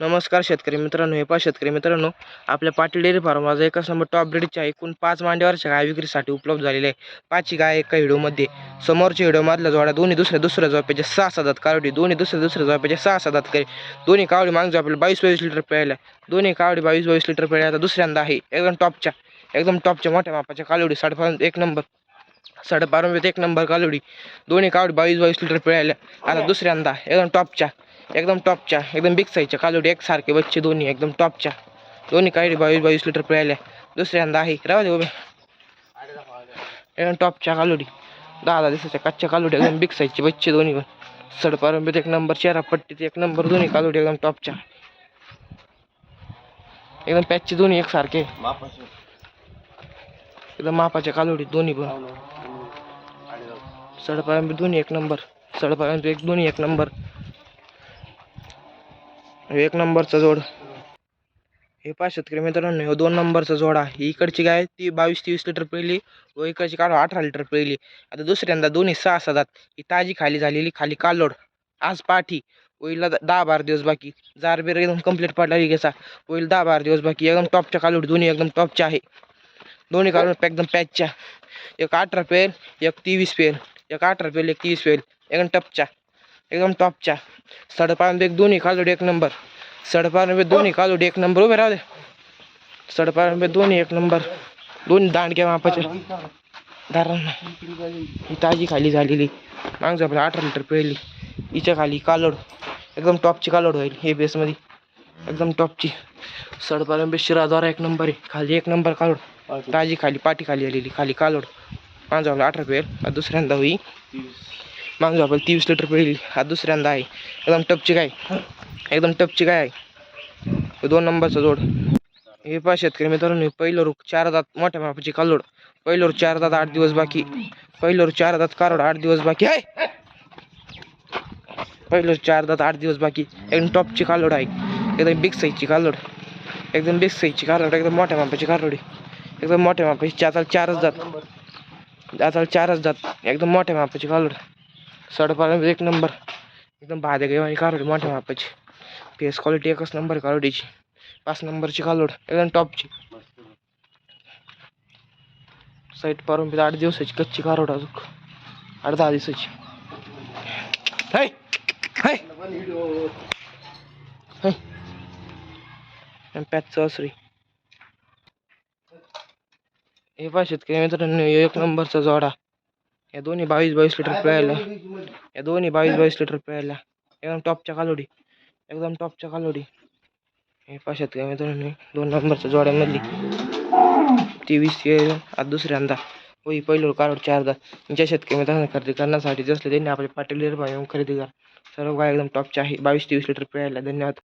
नमस्कार शेतकरी मित्रांनो हे पा शेतकरी मित्रांनो आपल्या पाटील डेअरी फार्म माझा एकाच नंबर टॉप ब्रेडच्या एकूण पाच मांड्यावरच्या गाय विक्रीसाठी उपलब्ध झालेले आहे. पाचही गाय एका हिडोमध्ये समोरच्या हिडोमधल्या जोड्या दोन्ही दुसऱ्या दुसऱ्या झोप्याचे सहा सदात कावडी दोन्ही दुसऱ्या दुसऱ्या झोप्याचे सहा सदात करे. दोन्ही कावडी मागजो आपल्याला बावीस बावीस लिटर प्यायला दोन्ही कावडी बावीस बावीस लिटर प्यायला आता दुसऱ्यांदा आहे. एकदम टॉपच्या एकदम टॉपच्या मोठ्या मापाच्या कालवडी साडेपाच एक नंबर. साडेबारामध्ये एक नंबर कालवडी. दोन्ही कावडी बावीस बावीस लिटर पिळायला. आता दुसऱ्यांदा एकदम टॉपच्या एकदम टॉपच्या एकदम बिग साईजच्या एक सारखे बच्चे दोन्ही एकदम टॉपच्या. दोन्ही कावडी बावीस बावीस लिटर पिळायला. दुसऱ्यांदा आहे. राहू दे उभे. एकदम टॉपच्या कालोडी दहा दहा दिवसाच्या कच्च्या कालोडी एकदम बिग साईजचे बच्चे दोन्ही पण. सडपारंबीत एक नंबर चेहरा पट्टीत एक नंबर दोन्ही कालोडी एकदम टॉपच्या. एकदम पॅचचे दोन्ही एकसारखे. एकदम मापाच्या कालोडी दोन्ही पण. सडपारंबी दोन्ही एक नंबर सडपारंबी एक दोन्ही एक नंबर हो, एक नंबरचा जोड. हे पाच शेतकरी मित्रांनो हो दोन नंबरचा जोडा ही इकडची गाय ती बावीस तेवीस लिटर पिळली व इकडची काढू अठरा लिटर पिळली. आता दुसऱ्यांदा दोन्ही सहा सात ही ताजी खाली झालेली खाली कालोड. आज पाठी. होईल दहा बारा दिवस बाकी. जारबेर एकदम कंप्लीट पडला घ्यायचा होईल दहा बारा दिवस बाकी. एकदम टॉपच्या कालोड दोन्ही एकदम टॉपच्या आहे. दोन्ही कालोड एकदम पॅचच्या. एक अठरा पेल एक तेवीस पेल एक अठरा पेल एक तीस पेल एकदम टपच्या एकदम टॉपच्या सडपारंबे एक दोन्ही कालोडी एक नंबर सडपारंबे दोन्ही कालोडी एक नंबर उभे राहू दे. सडपारंबे दोन्ही एक नंबर दोन्ही दांडक्या मापाचे. धरण. ही ताजी खाली झालेली. मागचं आपल्या अठरा लिटर पिळली. हिच्या खाली कालोड. एकदम टॉपची कालोड होईल हे बेसमध्ये एकदम टॉपची सडपारंबे शिराद्वारा एक नंबर आहे. खाली एक नंबर कालोड. ताजी खाली पाठी खाली आलेली. खाली कालोड. माझं आपलं अठरा पेल दुसऱ्यांदा होई मागं आपल्याला तीस लिटर पिळली हा दुसऱ्यांदा आहे. एकदम टपची काय एकदम टपची काय आहे. दोन नंबरचा जोड. हे पहा शेतकरी मित्रांनो पहिलं रूप चार दात मोठ्या मापाची कालोड. पहिलं रूप चार दात आठ दिवस बाकी. पहिलं रूप चार दात कारोड आठ दिवस बाकी. आहे पहिलं चार दात आठ दिवस बाकी. एकदम टॉपची कालोड आहे. एकदम बिग साईजची कालोड. एकदम बिग साईजची कालोड. एकदम मोठ्या मापाची कालोडी एकदम मोठ्या मापाची चार चारच जात आता चारच जात एकदम मोठ्या मापाची कालोड. साडेपाच एक नंबर एकदम गेवानी कालोड मोठ्या मापाची. फेस क्वालिटी एकच नंबर कालोडीची पाच नंबरची कालोड एकदम टॉपची साईट पारून आठ दिवसाची कच्ची कारोड अजून. आठ दहा दिवसाची. हाय हाय हाय पॅच असरी हे पहा शेतकरी मित्रांनो एक नंबरचा जोडा. या दोन्ही बावीस बावीस लिटर पिळायला या दोन्ही बावीस बावीस लिटर पिळायला एकदम टॉपच्या कालोडी. एकदम टॉपच्या कालोडी. हे पहा शेतकरी मित्रांनो दोन नंबरच्या जोड्यामधली. तेवीस हे आज दुसऱ्यांदा. होई पहिलं कालोड चारदा. ज्या शेतकरी मित्रांनो खरेदी करण्यासाठी जसले त्यांनी आपले पाटील येऊन खरेदी करा. सर्व गाय एकदम टॉपच्या आहे. बावीस तेवीस लिटर पिळायला धन्यवाद.